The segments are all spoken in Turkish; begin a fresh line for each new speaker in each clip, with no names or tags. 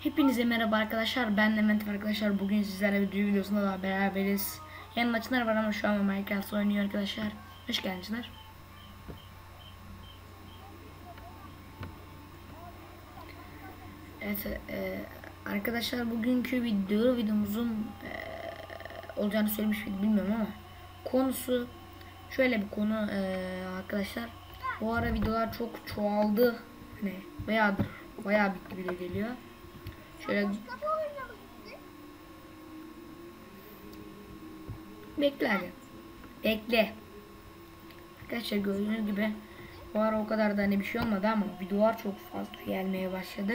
Hepinize merhaba arkadaşlar. Ben Levent arkadaşlar. Bugün sizlerle bir düğün videosunda daha beraberiz. Yanımda Çınar var ama şu an Minecraft oynuyor arkadaşlar. Hoş geldin Çınar. Evet e, arkadaşlar bugünkü video videomuzun e, olacağını söylemiş miydim bilmiyorum ama konusu şöyle bir konu e, arkadaşlar. Bu ara videolar çok çoğaldı. Hani bayağıdır bayağı bir video geliyor. Şöyle bekle hadi. Bekle. Arkadaşlar gördüğünüz gibi bu ara o kadar da hani bir şey olmadı ama videolar çok fazla gelmeye başladı.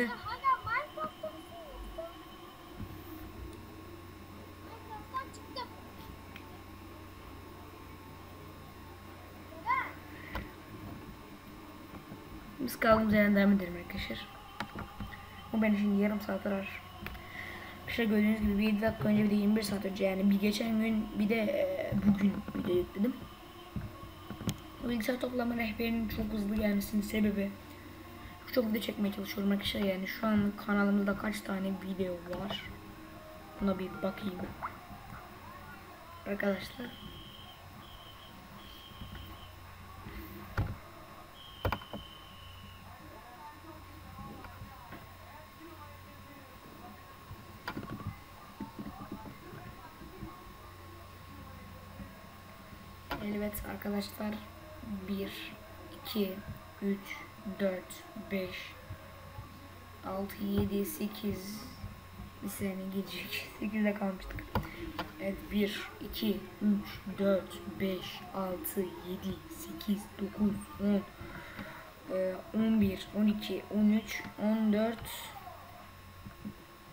Biz kaldığımız yerden devam edelim arkadaşlar. Bu beni şimdi yarım saat arar. İşte gördüğünüz gibi bir 7 dakika önce bir de 21 saat önce yani bir geçen gün bir de e, bugün video yükledim. Bilgisayar toplama rehberinin çok hızlı gelmesinin sebebi çok video çekmeye çalışıyorum arkadaşlar yani şu an kanalımızda kaç tane video var buna bir bakayım arkadaşlar Evet arkadaşlar. 1 2 3 4 5 6 7 8 bir saniye gidecek? 8'de kalmıştık. Evet 1 2 3 4 5 6 7 8 9 10 11 12 13 14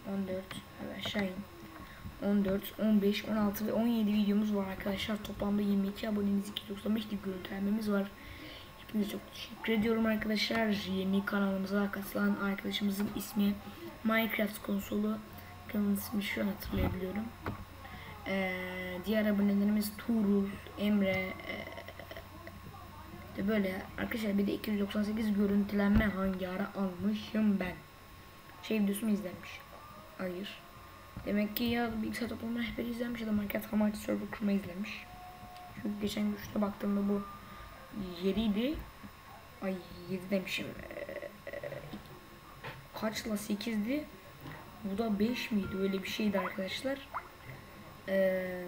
14 evet aşağı in 14, 15, 16 ve 17 videomuz var arkadaşlar. Toplamda 22 abonemiz, 295 gibi görüntülememiz var. Hepinize çok teşekkür ediyorum arkadaşlar. Yeni kanalımıza katılan arkadaşımızın ismi Minecraft konsolu. Kanalın ismi şu an hatırlayabiliyorum. Ee, diğer abonelerimiz Tuğrul, Emre, ee, de böyle arkadaşlar bir de 298 görüntülenme hangi ara almışım ben. Şey videosu mu izlenmiş? Hayır. Demek ki ya bilgisayar toplama rehberi izlemiş ya da Minecraft Hamati server kurma izlemiş. Çünkü geçen gün şuna baktığımda bu 7 idi. Ay 7 demişim. Ee, kaçla 8'di. Bu da 5 miydi? Öyle bir şeydi arkadaşlar. Ee,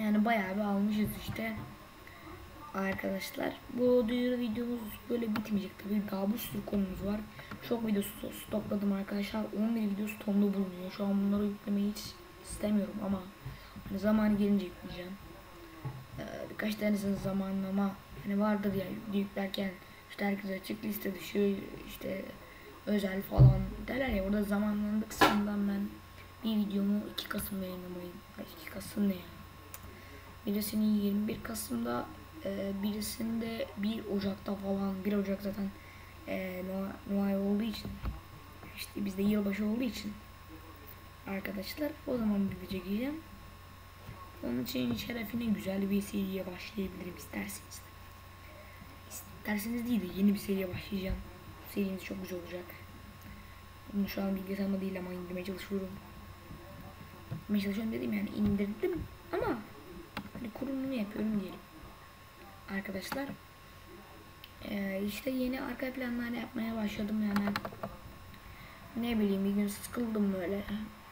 yani bayağı bir almışız işte. Arkadaşlar bu duyuru videomuz böyle bitmeyecek tabii daha bir sürü konumuz var. Çok videosu stokladım arkadaşlar. 11 video stoğumda bulunuyor. Şu an bunları yüklemeyi hiç istemiyorum ama hani zamanı gelince yükleyeceğim. Ee, birkaç tanesinin zamanlama hani vardır ya yüklerken işte herkes açık liste dışı işte özel falan derler ya orada zamanlandı kısmından ben bir videomu 2 Kasım'da yayınlamayı 2 Kasım ne ya? Birisini 21 Kasım'da e, birisinde 1 Ocak'ta falan 1 Ocak zaten e, Noel olduğu için işte bizde yılbaşı olduğu için arkadaşlar o zaman bir video çekeceğim. Onun için şerefine güzel bir seriye başlayabilirim isterseniz. İsterseniz değil de yeni bir seriye başlayacağım. Serimiz çok güzel olacak. Bunu şu an bilgisayarımda değil ama indirmeye çalışıyorum. İndirmeye çalışıyorum dedim yani indirdim ama hani kurulumunu yapıyorum diyelim. Arkadaşlar ee, işte yeni arka planlar yapmaya başladım yani. Ne bileyim bir gün sıkıldım böyle.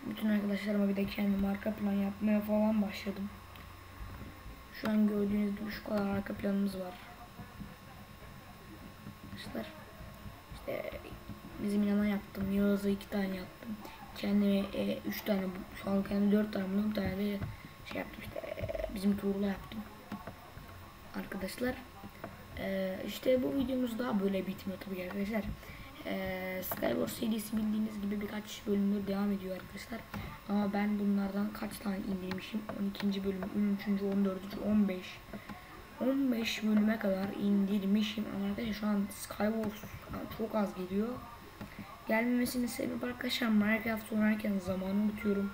Bütün arkadaşlarıma bir de kendim arka plan yapmaya falan başladım. Şu an gördüğünüz gibi şu kadar arka planımız var. Arkadaşlar işte bizim inana yaptım. Yağız'a iki tane yaptım. Kendime e, üç tane, şu an kendi dört tane buldum. Bir tane de şey yaptım işte e, bizim Tuğrul'a yaptım. Arkadaşlar ee, işte bu videomuz daha böyle bitmiyor tabii arkadaşlar. Ee, Skywars serisi bildiğiniz gibi birkaç bölümler devam ediyor arkadaşlar. Ama ben bunlardan kaç tane indirmişim? 12. bölüm, 13. 14. 15. 15 bölüme kadar indirmişim. Ama arkadaşlar şu an Skywars çok az geliyor. Gelmemesinin sebebi arkadaşlar Minecraft oynarken zamanı unutuyorum.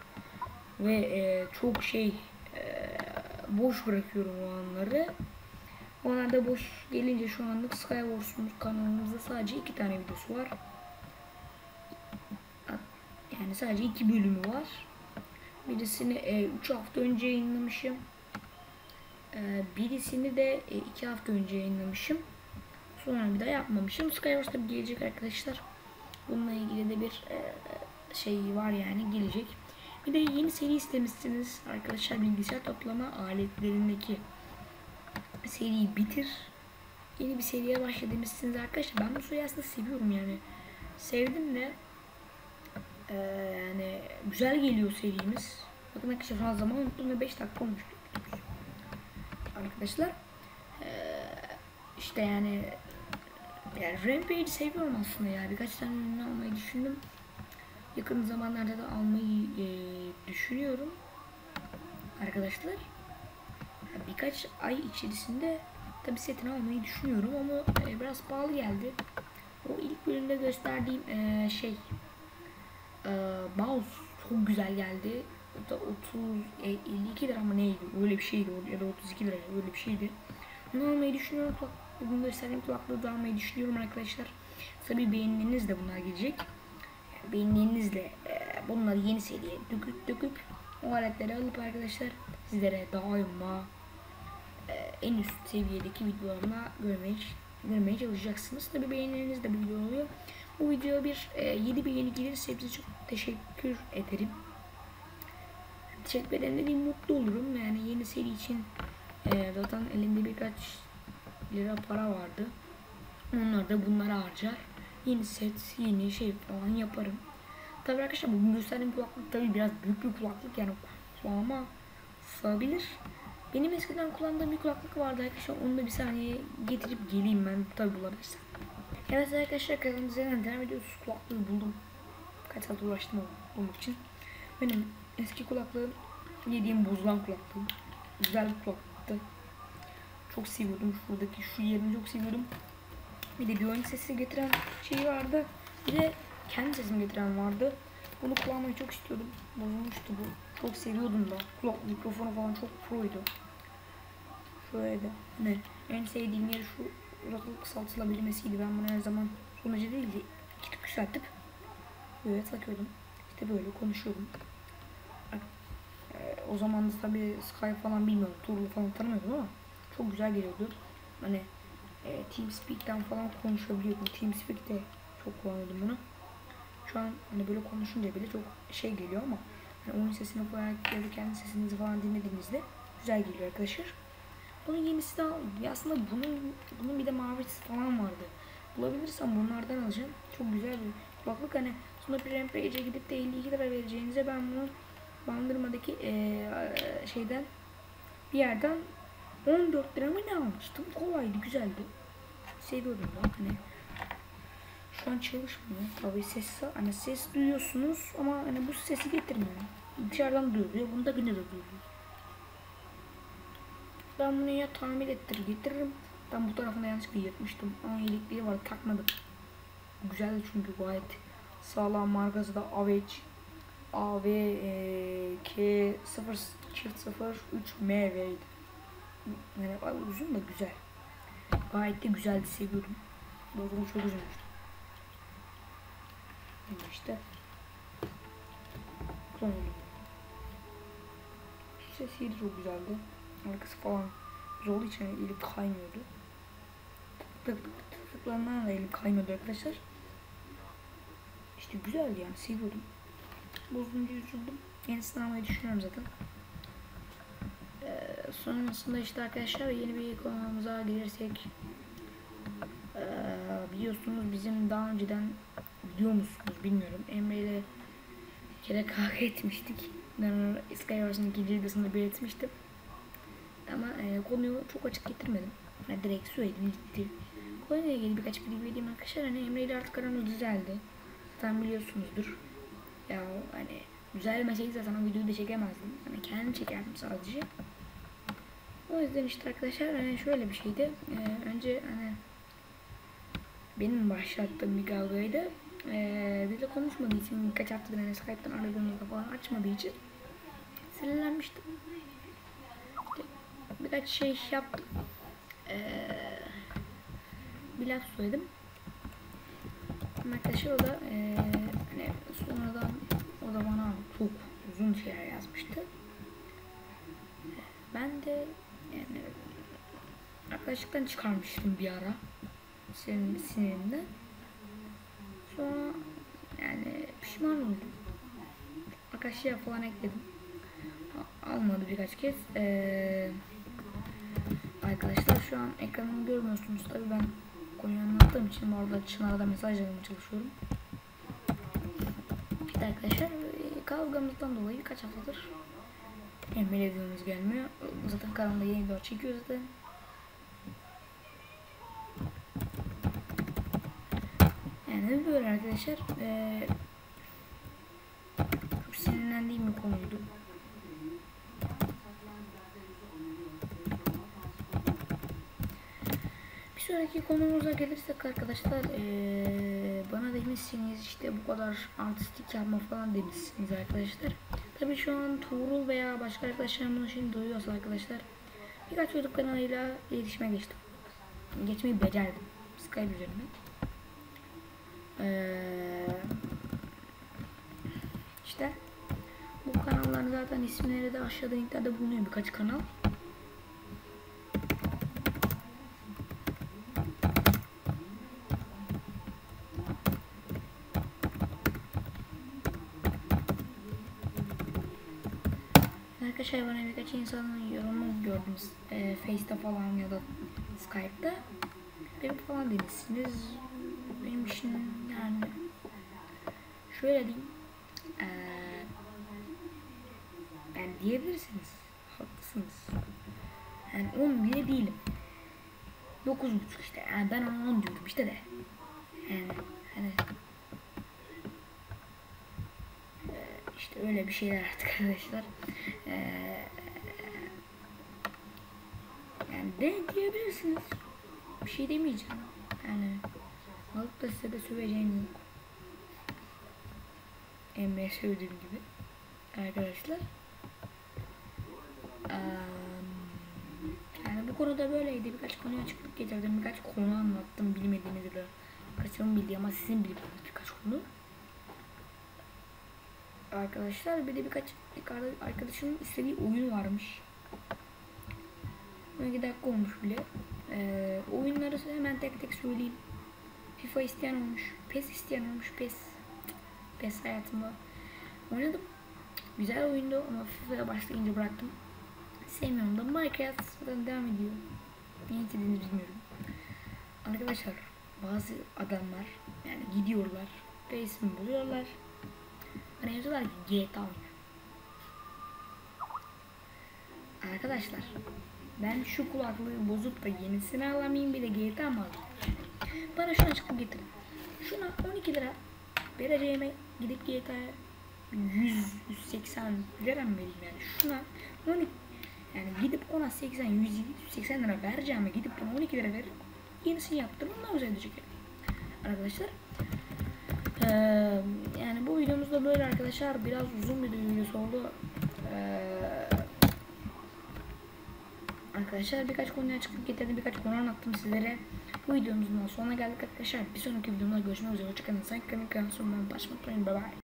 Ve e, çok şey boş bırakıyorum o anları. Onlar da boş gelince şu anlık Skywars'un kanalımızda sadece iki tane videosu var. Yani sadece iki bölümü var. Birisini 3 e, hafta önce yayınlamışım. E, birisini de 2 e, hafta önce yayınlamışım. Sonra bir daha yapmamışım. Skywars tabi gelecek arkadaşlar. Bununla ilgili de bir e, şey var yani gelecek. Bir de yeni seri istemişsiniz arkadaşlar bilgisayar toplama aletlerindeki seriyi bitir. Yeni bir seriye başla demişsiniz arkadaşlar. Ben bu seriyi aslında seviyorum yani. Sevdim de ee, yani güzel geliyor serimiz. Bakın arkadaşlar şu an zaman unuttum ve 5 dakika olmuş. Arkadaşlar ee, işte yani yani Rampage'i seviyorum aslında ya. Birkaç tane ürünü almayı düşündüm. Yakın zamanlarda da almayı e, düşünüyorum. Arkadaşlar birkaç ay içerisinde tabi setini almayı düşünüyorum ama e, biraz pahalı geldi. O ilk bölümde gösterdiğim e, şey e, çok güzel geldi. O da 30 52 lira mı neydi? Öyle bir şeydi ya da 32 lira öyle bir şeydi. Onu almayı düşünüyorum. Bugün gösterdiğim kulaklığı da almayı düşünüyorum arkadaşlar. Tabi beğenileriniz de bunlar gelecek. Beğenilerinizle e, bunları yeni seriye döküp döküp o aletleri alıp arkadaşlar sizlere daima e, en üst seviyedeki videolarımla görmeye, görmeye çalışacaksınız. Tabi beğenileriniz de bu video oluyor. Bu video bir e, 7 beğeni gelirse hepsi çok teşekkür ederim. Teşekkür ederim dediğim mutlu olurum. Yani yeni seri için e, zaten elinde birkaç lira para vardı. Onlar da bunları harcar. Yeni set, yeni şey falan yaparım. Tabi arkadaşlar bugün gösterdiğim kulaklık tabi biraz büyük bir kulaklık yani kulağıma sığabilir. Benim eskiden kullandığım bir kulaklık vardı arkadaşlar. Onu da bir saniye getirip geleyim ben tabi bulabilirsem. Evet arkadaşlar kanalımıza devam ediyoruz. Kulaklığı buldum. Kaç saat uğraştım bulmak için. Benim eski kulaklığım yediğim bozulan kulaklığım. Güzel bir kulaklıktı. Çok seviyordum. Şuradaki şu yerini çok seviyordum. Bir de bir oyun sesi getiren şey vardı. Bir de kendi sesimi getiren vardı. Bunu kullanmayı çok istiyordum. Bozulmuştu bu. Çok seviyordum da. Kulak mikrofonu falan çok proydu. Şöyle. Hani en sevdiğim yer şu rakı kısaltılabilmesiydi. Ben bunu her zaman sonucu değil de iki yükseltip böyle takıyordum. İşte böyle konuşuyordum. Ee, o zaman da tabii Skype falan bilmiyorum. Turlu falan tanımıyordum ama çok güzel geliyordu. Hani e, TeamSpeak'ten falan konuşabiliyordum. TeamSpeak'te çok kullanıyordum bunu. Şu an hani böyle konuşunca bile çok şey geliyor ama hani oyun sesini koyarak kendi sesinizi falan dinlediğinizde güzel geliyor arkadaşlar. Bunun yenisi de aslında bunun bunun bir de mavisi falan vardı. Bulabilirsem bunlardan alacağım. Çok güzel bir kulaklık hani bir Rampage'e gidip de 52 lira vereceğinize ben bunu bandırmadaki ee, şeyden bir yerden 14 lira mı ne almıştım? Kolaydı, güzeldi. Seviyordum da hani şu an çalışmıyor. Tabii ses hani ses duyuyorsunuz ama hani bu sesi getirmiyor. Dışarıdan duyuluyor. Bunda yine de duyuluyor. Ben bunu ya tamir ettir getiririm. Ben bu tarafına yanlışlıkla yırtmıştım. Ama iyilikliği var takmadım. Güzeldi çünkü gayet sağlam markası da Aveç AV e, K 0 çift 0 3 MV'ydi. Yani uzun da güzel. Gayet de güzeldi seviyorum. Bozulmuş çok üzülmüştüm. İşte. Kullanıyorum. Sesi çok güzeldi. Arkası falan zor için elim kaymıyordu. Tık tık tık tıklarından da elim kaymıyordu arkadaşlar. İşte güzeldi yani seviyordum. Bozulunca üzüldüm. Yenisini almayı düşünüyorum zaten. Ee, sonrasında işte arkadaşlar yeni bir konumuza gelirsek ee, biliyorsunuz bizim daha önceden biliyor musunuz bilmiyorum Emre ile bir kere kavga etmiştik. Ben Skywars'ın ikinci videosunda belirtmiştim. Ama e, konuyu çok açık getirmedim. Yani direkt söyledim gitti. Konuyla ilgili birkaç bilgi vereyim arkadaşlar. Hani Emre ile artık aramız düzeldi. Zaten biliyorsunuzdur. Ya hani düzelmeseydi zaten o videoyu da çekemezdim. Hani kendim çekerdim sadece. O yüzden işte arkadaşlar hani şöyle bir şeydi. Ee, önce hani benim başlattığım bir kavgaydı. Ee, bizle konuşmadığı için birkaç haftadır hani Skype'tan aradığımızda falan açmadığı için sinirlenmiştim. Birkaç şey yaptım. Ee, bir laf söyledim. Arkadaşlar o da ee, hani sonradan o da bana çok uzun şeyler yazmıştı. Ben de yani arkadaşlıktan çıkarmıştım bir ara. Senin sinirimden. Sonra yani pişman oldum. Arkadaşlar falan ekledim. Almadı birkaç kez. Ee, arkadaşlar şu an ekranımı görmüyorsunuz tabii ben konuyu anlattığım için bu arada Çınar'da mesaj yazmaya çalışıyorum. İşte arkadaşlar e, kavgamızdan dolayı birkaç haftadır Emre videomuz gelmiyor. Zaten kanalda yeni video çekiyoruz zaten. Yani böyle arkadaşlar. Ee, çok sinirlendiğim bir konuydu. Bir sonraki konumuza gelirsek arkadaşlar ee, bana demişsiniz işte bu kadar artistik yapma falan demişsiniz arkadaşlar. Tabii şu an Tuğrul veya başka arkadaşlarım bunu şimdi duyuyorsa arkadaşlar birkaç YouTube kanalıyla iletişime geçtim. Geçmeyi becerdim. Skype üzerinden. Ee, işte bu kanalların zaten isimleri de aşağıda linklerde bulunuyor birkaç kanal. Arkadaşlar bana birkaç insanın yorumu gördüm e, Face'te falan ya da Skype'da. Benim falan demişsiniz. Benim için yani şöyle diyeyim. Ee, yani diyebilirsiniz. Haklısınız. Yani 10 bile değilim. 9.5 işte. Yani ben ona 10 diyorum işte de. Yani hani Ee, işte öyle bir şeyler artık arkadaşlar. Ee, yani de diyebilirsiniz. Bir şey demeyeceğim. Yani alıp da size de söveceğim yok. Emre'ye sövdüğüm gibi. Arkadaşlar. Ee, yani bu konuda böyleydi. Birkaç konuya açıklık getirdim. Birkaç konu anlattım. Bilmediğiniz ya da birkaçının bildiği ama sizin bilmediğiniz birkaç konu arkadaşlar. Bir de birkaç bir arkadaşımın istediği oyun varmış. 12 dakika olmuş bile. Ee, oyunları hemen tek tek söyleyeyim. FIFA isteyen olmuş. PES isteyen olmuş. PES. PES hayatımda oynadım. Güzel oyundu ama FIFA'ya başlayınca bıraktım. Sevmiyorum da Minecraft devam ediyor. Niye istediğini bilmiyorum. Arkadaşlar bazı adamlar yani gidiyorlar. Resmi buluyorlar. Yazıyorlar ki GTA oyunu. Arkadaşlar ben şu kulaklığı bozup da yenisini alamayayım bir de GTA mı alayım? Bana şunu açıklık getirin. Şuna 12 lira vereceğime gidip GTA'ya 100 180 lira mı vereyim yani? Şuna 12 yani gidip ona 80 100 180 lira vereceğime gidip bana 12 lira veririm. Yenisini yaptım. Ondan güzel ödeyecek. Arkadaşlar yani bu videomuz da böyle arkadaşlar. Biraz uzun bir videosu oldu. Ee, arkadaşlar birkaç konuya açıklık getirdim. Birkaç konu anlattım sizlere. Bu videomuzun sonuna geldik arkadaşlar. Bir sonraki videomda görüşmek üzere. Hoşçakalın. Sen kanın kanın sonundan başlamak Bye bye.